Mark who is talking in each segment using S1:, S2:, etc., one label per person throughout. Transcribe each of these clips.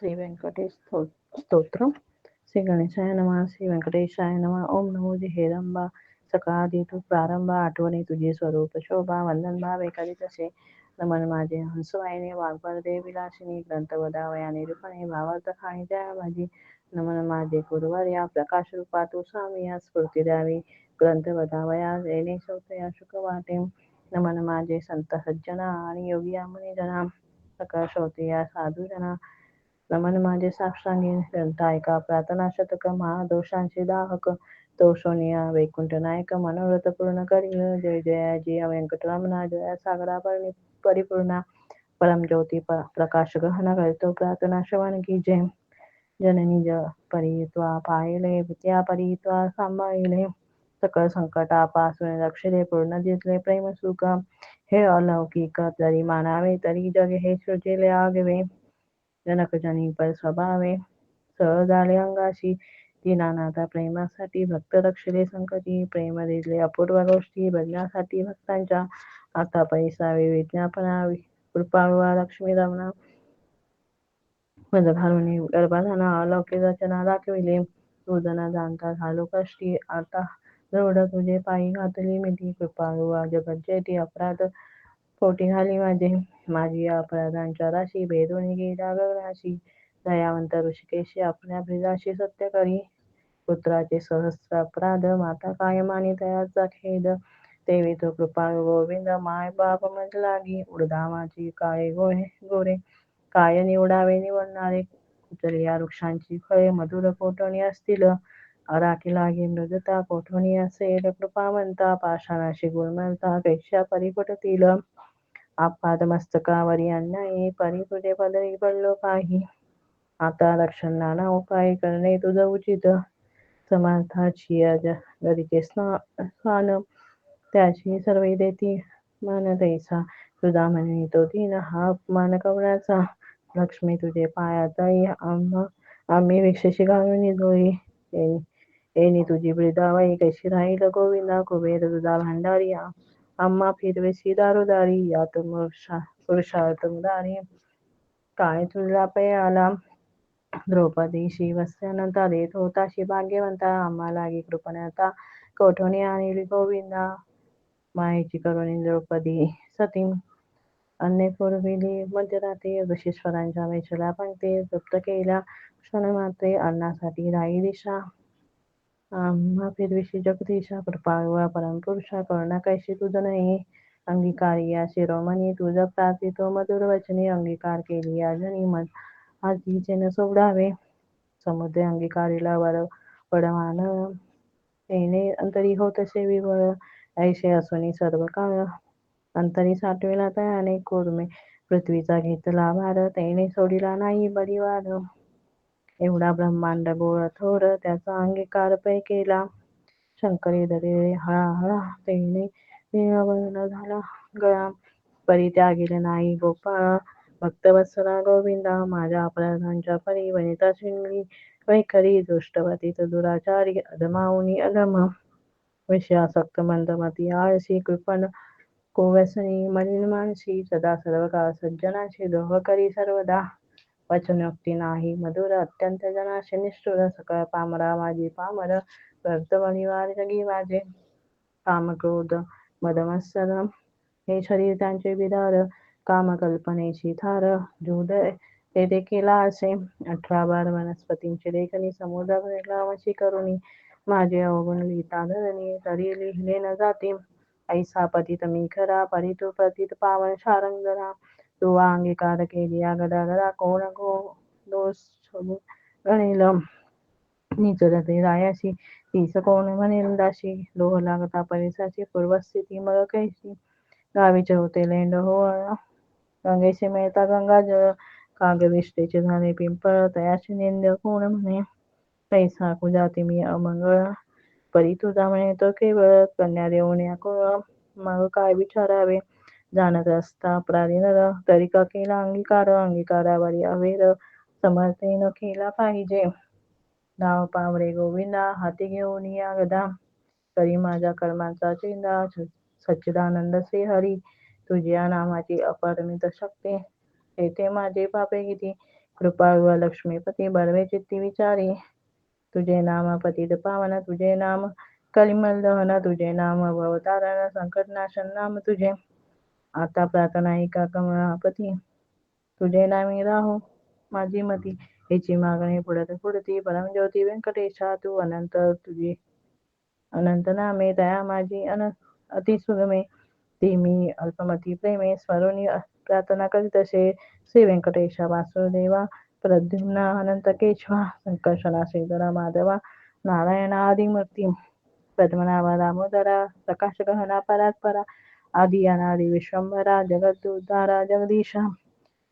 S1: श्री व्यंकटेश स्तोत्र श्री गणेशाय नमः श्री व्यंकटेशाय नमः ओम नमो हेरंबा सकाळी तू प्रारंभ आठवणी तुझे स्वरूप शोभा वंदन भाव एखादी तसे नमन माझे हंसवाहिनी वाघबर विलासिनी ग्रंथ वदावया निरूपणे भावार्थ खाणी त्या माझी नमन माझे गुरुवार या प्रकाश रूपा तू स्वामी या स्फूर्ती द्यावी ग्रंथ वदावया येणे शोधया शुक वाटे नमन माझे संत सज्जना आणि योगी मुनी जना सकाळ होते या साधूजना नमन माझे साक्षांगी ग्रंथ प्रार्थना शतक महादोषांचे दाहक तो सोनिया वैकुंठ नायक मनोरथ पूर्ण करील जय जयाजी व्यंकटरमणा जया सागरा परिपूर्णा परमज्योती प्रकाश ग्रहण करतो प्रार्थना श्रवण की जय जननी ज परित्वा पाहिले विद्या परित्वा सांभाळले सकळ संकटापासून रक्षले पूर्ण जितले प्रेम सुख हे अलौकिक तरी मानावे तरी जग हे सृजिले आगवे जनकजनी पर स्वभावे सहज आले अंगाशी दीनानाथा प्रेमासाठी भक्त रक्षले संकटी, प्रेम दिले अपूर्व गोष्टी, बघण्यासाठी भक्तांच्या आता पैसावे विज्ञापना कृपाळुवा लक्ष्मी रमणा गर्भाधाना अलौकिक रचना दाखविले जाणता कष्टी, आता दृढ तुझे पायी घातली मिठी कृपाळुवा जगत अपराध पोटी घाली माझे. माझी अपराधांच्या राशी भेदून गेला गगनाशी दयावंत ऋषिकेशी आपल्या ब्रिजाशी सत्य करी पुत्राचे सहस्र अपराध माता कायम आणि तयाचा खेद देवी तो कृपा गोविंद माय बाप मज लागी उडदामाची काळे गोळे गोरे काय निवडावे निवडणारे कुचलिया वृक्षांची फळे मधुर कोटणी असतील अराकी लागी मृदता कोठणी असेल कृपावंता पाषाणाशी गुळमलता कैश्या परिपटतील. आपादमस्तकावरी अन्यायी परी पदरी पडलो पाही आता रक्षण नाना उपाय करणे तुझ उचित. समर्थाची गरीचे स्वान त्याची सर्व देती मान तैसा तुझा म्हणे तो दिन हा अपमान कवण्याचा लक्ष्मी तुझे पायाताई आम्हा आम्ही विशेष घालून जोई एनी तुझी वृद्धावाई कशी राहील? गोविंदा कुबेर तुझा भांडारी आम्हा फिरवेसी दारोदारी यात पुरुषार्थ मुरारी काय तुझा पे आला? द्रौपदी शिवस्यानंतर देत होता भाग्यवंता। आम्हा लागी कृपणता कोठवणी आणली गोविंदा। मायेची करुणी द्रौपदी सती अन्य पूर्विली मध्यरात्री ऋषीश्वरांच्या वेशला पंक्ती तृप्त केल्या क्षणमात्रे अन्नासाठी राई दिशा। फिरविशी जगदीशा कृपाळुवा परमपुरुषा कैशी तुझ अंगीकारी या शिरोमणी तुझ प्रार्थितो मधुर वचनी अंगीकार केली या जनी मत आजीचे न सोडावे समुद्र अंगीकारीला वर वडमान येणे अंतरी होतसे विवळ ऐशे असुनी सर्व काळ अंतरी साठविला तयाने कुर्मे पृथ्वीचा घेतला भार तेने सोडिला नाही बळीवार एवढा ब्रह्मांड गोळ थोर त्याचा अंगीकार पै केला. शंकरी दरे तेने वर्ण झाला. गळा नाही. गोपाळ भक्तवत्सला गोविंदा, माझ्या अपराधांच्या परी वनिता शिंगली, वैखरी दुष्टवतीत दुराचारी अधमाऊनी, अधम, विषयासक्त, मंदमती, आळशी, कृपण कोव्यसनी मलिन मानसी, सदा सर्व काळ सज्जनाशी द्रोह करी सर्वदा. वचनोक्ती नाही मधुर अत्यंत जनाशी निष्ठुर सकळ पामरा माझी पामर व्यर्थ बळीवार जगी माझे काम क्रोध मदमत्सर हे शरीर त्यांचे विदार कामकल्पनेची थार जूद ते देखील असे अठरा बार वनस्पतींचे लेखनी, समुद्र करुणी। माझे अवगुण लिहिता धरणी, तरी लिहिले न जाते। ऐसा पतित मी खरा परितु पतित पावन शारंगरा तू अंगीकार केली गदा गदा कोण गो दोष गणेल निचरते रायाशी तीस कोण म्हणेल दाशी लोह लागता परिसाची पूर्वस्थिती मग कैशी गावीचे होते लेंड हो गंगेशी मिळता गंगा जळ कागविष्टेचे झाले पिंपळ तयाशी नेंद्य कोण म्हणे पैसा कुजाती मी अमंगळ परी तुझा म्हणे तो केवळ कन्या देऊन या मग काय विचारावे जाणत तरी केला अंगीकार, अंगीकारावरी अवेर समर्थेन केला पाहिजे. नाव पावरे गोविंदा, हाती घेऊन या गदा. तरी माझ्या कर्माचा चेंदा सच्चिदानंद से हरी. तुझ्या नामाची अपरिमित शक्ती. येथे माझे पापे किती? कृपाळू लक्ष्मीपती, बळवे चित्ती विचारी. तुझे नाम पतित पावन, तुझे नाम कलिमल दहन, तुझे नाम भवतारण, संकटनाशन नाम तुझे. आता प्रार्थना एका कमळापती तुझे नामी राहो, माझी मती. हिची मागणी पुढत पुढती. परमज्योती व्यंकटेशा, तू अनंत, तुझी अनंत नामे, दया माझी अन अतिसुगमे ती मी अल्पमती प्रेमे, स्वरुणी प्रार्थना करीत असे. श्री व्यंकटेशा वासुदेवा, प्रद्युम्न अनंत केशवा, संकर्षणा श्रीधरा माधवा नारायण आदिमूर्ती पद्मनाभ दामोदरा प्रकाश गहना परात्परा आदि अनादि विश्वंभरा जगद्दुद्धारा जगदीश,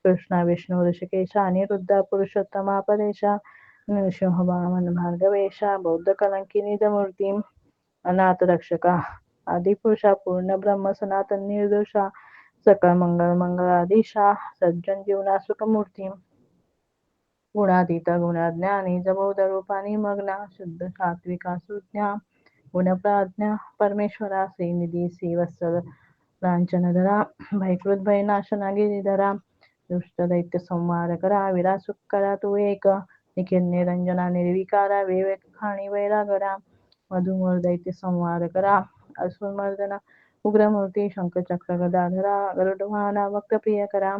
S1: कृष्णा, विष्णु, ऋषिकेशा, अनिरुद्ध, पुरुषोत्तमा, परेशा, नृसिंह, वामन, भार्गवेशा, बौद्ध कलंकिनी मूर्ती अनाथ रक्षका, आदिपुरुषा, पूर्ण ब्रह्म, सनातन निर्दोषा सकळ मंगल मंगळाधीशा सज्जन, जीवना, सुखमूर्ती, गुणातीत, गुणज्ञानी जबोध रूपानी, मग्ना, शुद्ध, सात्विका, सुज्ञा, गुणप्राज्ञा, परमेश्वरा, श्रीनिधी, श्रीवत्सल లాంఛనధరా భయకృద్భయ నాశనగిరిధరా దుష్టదైత్య సంహారకరా విరాసుకరా तु एक निखिल निरंजना निर्विकारा विवेकखाणी वैरागरा मधुमर दैत्य संहारकरा असुरमर्दना उग्रमूर्ती शंखचक्र गदाधरा गरुडवाहना भक्तप्रियकरा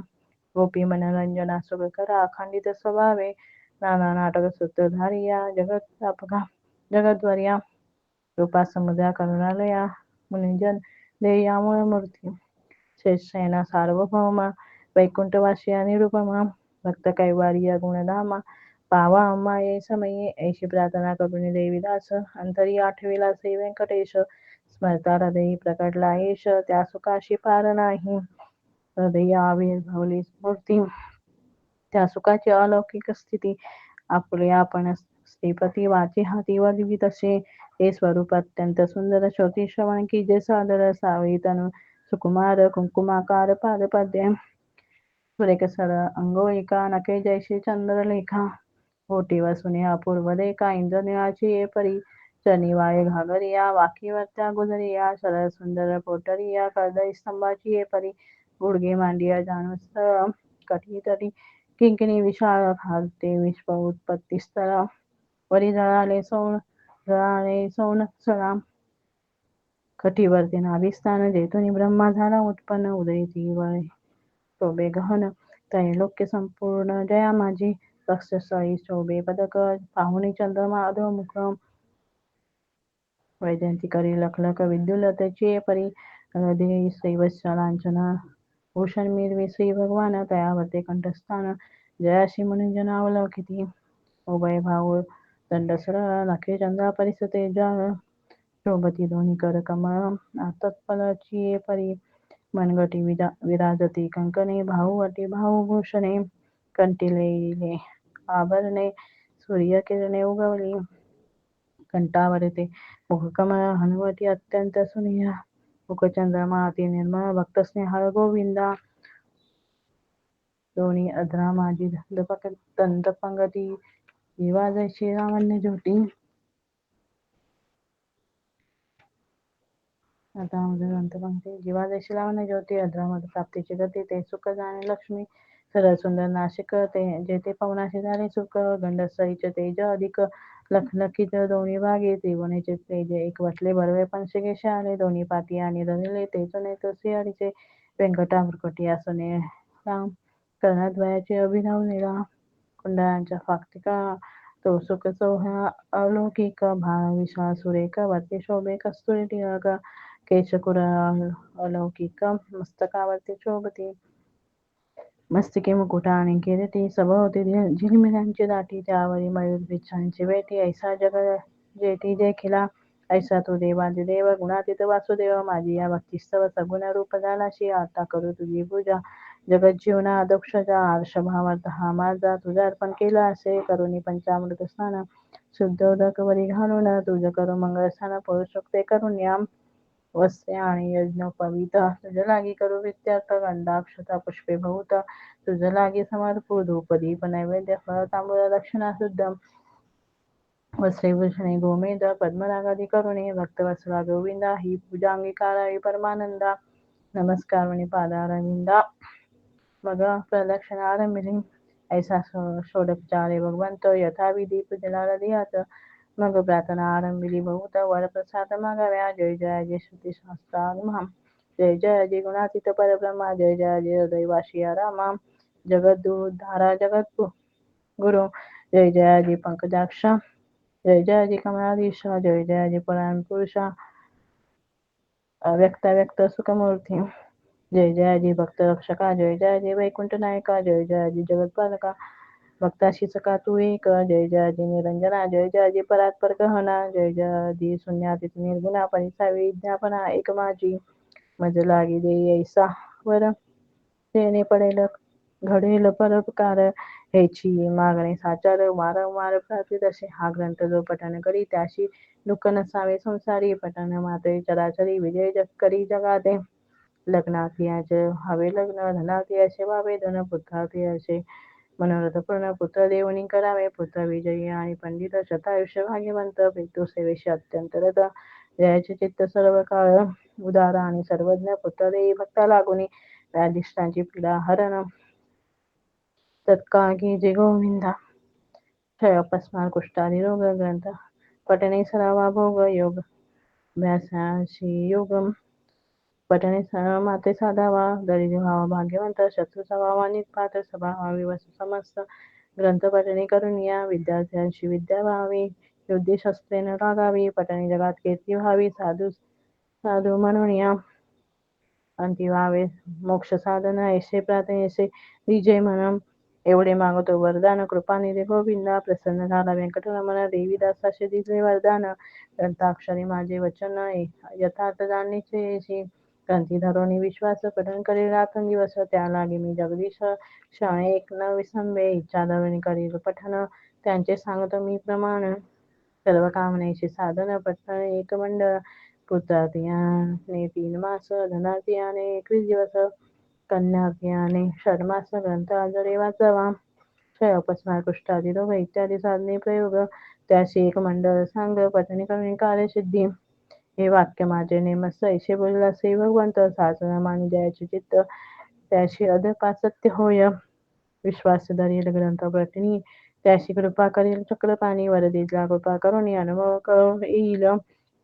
S1: गोपी मनोरंजना सुखकरा अखंडित स्वभावे नाना नाटक सूत्रधारिया जगत्यापका जगद्वर्या कृपा समुद्रा करुणालया मुनिजन देयामूळ मूर्ती शेषसेना सार्वभौमा वैकुंठवासी निरुपमा भक्त कैवार्य गुणधामा पावा अम्मा ये समये ऐशी प्रार्थना करुणी देवीदास अंतरी आठवीला श्री व्यंकटेश स्मरता हृदयी प्रकटला येश त्या सुखाशी पार नाही. हृदय आविर्भवली मूर्ती त्या सुखाची अलौकिक स्थिती आपले आपण श्रीपती वाचे हाती वरवी तसे हे स्वरूप अत्यंत सुंदर श्रोती श्रवण की जे सादर सावळी तनु सुकुमार कुंकुमाकार पादपद्य सुरेख सर अंगोळिका नके जैशी चंद्रलेखा। ओटी वसुने अपूर्व रेखा इंद्रनिळाची ये परी। चनिवाळे घागरिया वाकीवरत्या गुजरिया। सरळ सुंदर पोटरिया कर्दळी स्तंभाची ये परी। गुडगे मांडिया जाणूस्थळ कठी तरी किंकिणी विशाळ खालते विश्व उत्पत्ती स्थळ वरी जळाले सौन जळाले सौन सळा कठीवरती ब्रह्मा झाला, उत्पन्न उदयी वय. शोभे गहन संपूर्ण. जया माझी रक्षस्थळी शोभे पदक. पाहुणी चंद्रमा अधोमुख वैजयंती करी लखलख विद्युलतेची परी श्रीवत्सलांचना. भूषण, मिरवी, श्री भगवान तयावते कंठस्थान. जयाशी मुनिजनावलौकिती उभय भाऊ दंडसर नखे चंद्रा परिसते जळ शोभती दोन्ही कर कमळ तत्पलची परी मनगटी विदा, विराजती कंकणे भाऊ अटी भाऊ भूषणे कंटिलेले आभरणे सूर्यकिरणे उगवली कंठावरते मुखकमळ हनुवटी अत्यंत सुनिया मुखचंद्रमा अति निर्मळ भक्तस्नेहाळ गोविंदा दोन्ही अधरा माझी दंतपक दंतपंगती जैशी रावण्य ज्योती आता दंतपंगती जीवा जैशी लावण्य ज्योती अधरामध्ये प्राप्तीची गती, ते सुख लक्ष्मी सरळ सुंदर नाशिक, ते सुख तेज अधिक लखलखीत दोन्ही भागी त्रिभुवनेचे तेज एक वटले दोन्ही पाती रनिले तेजने तसे अडीचे व्यंकटा भ्रुकटी आसने राम अभिनव निरा कुंडलांच्या फाक्तिका तो सुख चौहा अलौकिक भाव विशाल सुरेख वरती शोभे कस्तुरी टिळक केशकुर, अलौकिक, मस्तकावरती शोभती मस्तके मुकुटा आणि किरीटी, सभोवती झिलमिलांची, दाटी, त्यावरी मयूर भिच्छांची बेटी ऐसा जग, जेटी देखिला ऐसा तू देवादिदेव गुणातीत वासुदेव, माझी या भक्तिस्तव सगुण रूप झालाशी आता करू तुझी पूजा जगत जीवना अदक्षजा आर्ष भावार्थ हा माझा तुझा अर्पण केला असे करुणी पंचामृत स्नान शुद्ध उदक वरी घालून तुझ करू मंगळस्थान पुरुषोक्ते करुण्या वस्त्रे आणि तुझ लागी करू गंधाक्षता पुष्पे भूत तुझ लागी समर्पू धूप दीप नैवेद्य फळ तांबूळ दक्षिणा शुद्ध वस्त्रेभूषणे गोमेद पद्मरागादी करुणे गोविंदा ही पूजा अंगीकारावी परमानंदा नमस्कार पादारविंदा मग प्रदक्षिणा आरंभिली ऐसा षोडोपचारे भगवंत यथाविधी पूजनाला दिहात मग प्रार्थना आरंभिली बहुत वरप्रसाद मागाव्या जय जय जय श्रुती शास्त्रानुमा जय जय जय गुणातीत परब्रह्मा जय जय जय रामा जगत गुरु जय जय जय पंकजाक्ष जय जय जय कमलाधीश जय जय जय पुराण पुरुषा व्यक्त व्यक्त सुखमूर्ती जय जय भक्त रक्षका जय जय जय वैकुंठ नायका जय जय जय जगतपालका. भक्ताशी सका तू एक? जय जय निरंजना जय जय जय परात्पर कहना जय जय जय शून्यातीत निर्गुणा परिसा विज्ञापना एक माझी मज लागी दे ऐसा. वर तेने पडेल घडेल परपकार ह्याची मागणे साचार वारंवार प्राप्ती तसे. हा ग्रंथ जो पठण करी त्याशी दुःख नसावे संसारी. पठण माते चराचरी विजय जग करी जगाते. लग्नार्थी याचे हवे लग्न धनार्थी असे व्हावे धन पुत्रार्थी असे मनोरथ पूर्ण पुत्र देवणी करावे, पुत्र विजयी आणि पंडित शतायुष्य भाग्यवंत. पितृ सेवेशी अत्यंत रथ. जयाचे चित्त सर्व काळ उदार आणि सर्वज्ञ पुत्र देई भक्ता लागुनी व्याधिष्ठांची पीडा हरण. तत्काळी जे गोविंदा. क्षय अपस्मार कुष्ठादी रोग ग्रंथ. पटणे सरावा भोग योग. व्यासाशी योग. पटणे माते साधावा दरिद्र व्हावा भाग्यवंत शत्रूचा व्हावा निपात स्वभावा विवस समस्त, ग्रंथ पटणे करून या विद्यार्थ्यांशी विद्या व्हावी युद्धशस्त्रेन लागावी पटणे जगात कीर्ती व्हावी, साधू साधू म्हणून या अंती व्हावे, मोक्ष साधन, ऐसे प्रार्थनेसे विजय म्हणून एवढे मागतो वरदान कृपानिधी गोविंदा, प्रसन्न झाला व्यंकटरमण देवीदासाशे दिले वरदान. ग्रंथाक्षरी माझे वचन, यथार्थ जाणीचे पठण करील रात्र दिवस त्या लागे मी जगदीश क्षण एक न विसंबे, इच्छा करील पठण, त्यांचे सांगतो मी प्रमाण, सर्व कामनेचे साधन, पठण, एक मंडळ पुत्रार्थीयाने तीन मास धनार्थीयाने एकवीस दिवस कन्यार्थीयाने षडमास ग्रंथ आजरे वाचावा, क्षय अपस्मार रोग इत्यादी साधने प्रयोग, त्याशी एक मंडळ सांग, पठणी करुणी कार्यसिद्धी हे वाक्य माझे नेमस ऐसे बोलला से भगवंत सहस्रनाम आणि जयाचे चित्त त्याशी अधपासत्य होय विश्वास धरील ग्रंथ पठणी त्याशी कृपा करील चक्रपाणी वरदीतला कृपा करून अनुभव येईल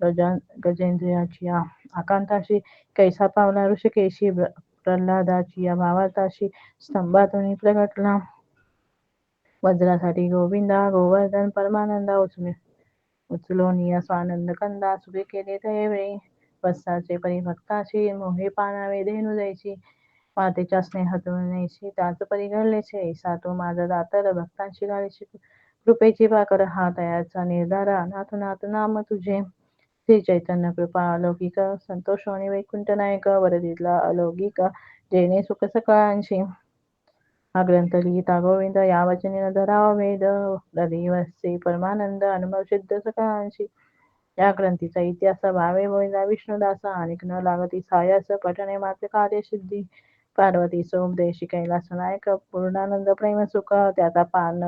S1: गजेंद्रियाची आकांताशी कैसा पावला ऋषिकेशी प्रल्हादाची या भावार्थाशी स्तंभातून प्रगटला वज्रासाठी गोविंदा गोवर्धन परमानंदा उचलून त्यावेळी वत्साचे मोहे पानावे मातेच्या घडलेचे ऐसा तो माझा दातर घालीशी कृपेची हा तयाचा निर्धार अनाथ नाम तुझे श्री चैतन्य कृपा अलौकिक संतोषोणी वैकुंठ नायक अलौकिक जेणे सुख सकळांशी हा ग्रंथ लिहिता गोविंद या वचने धरावा वेद हृदयवसे परमानंद अनुभव सिद्ध सकळांशी या ग्रंथीचा इतिहास भावे गोविंदा विष्णुदास आणि न लागती सायास पठणे मात्र कार्यसिद्धी पार्वती सोमदेशी कैलास नायक पूर्णानंद प्रेम सुख त्याचा पान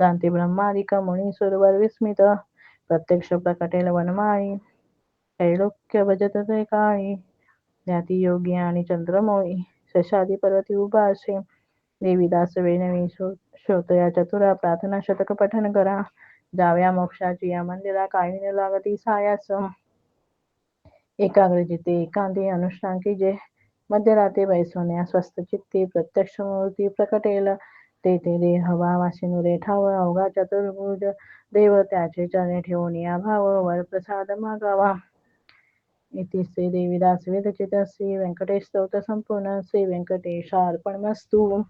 S1: शांती ब्रह्मादिक मुनी सुरवर विस्मित प्रत्यक्ष प्रकटेल वनमाळी त्रैलोक्य भजत ते काळी ज्ञाती योगी आणि चंद्रमोळी शशादी पर्वती उभा असे देवीदास वेणवी श्रोतया चतुरा प्रार्थना शतक पठन करा। जाव्या मोक्षाची या मंदिरा न लागती सायास एकाग्रजिते एकांती अनुष्ठांकी जे मध्यरात्री बैसवण्या स्वस्थ चित्ती प्रत्यक्ष मूर्ती प्रकटेल। ते ते देह भावाशी नुरे ठाव अवघा चतुर्भुज। देव त्याचे चरणे ठेवून या भाव वरप्रसाद मागावा। इति श्री देवीदास विरचित श्री व्यंकटेश स्तोत्र संपूर्ण। श्री व्यंकटेशार्पणमस्तु।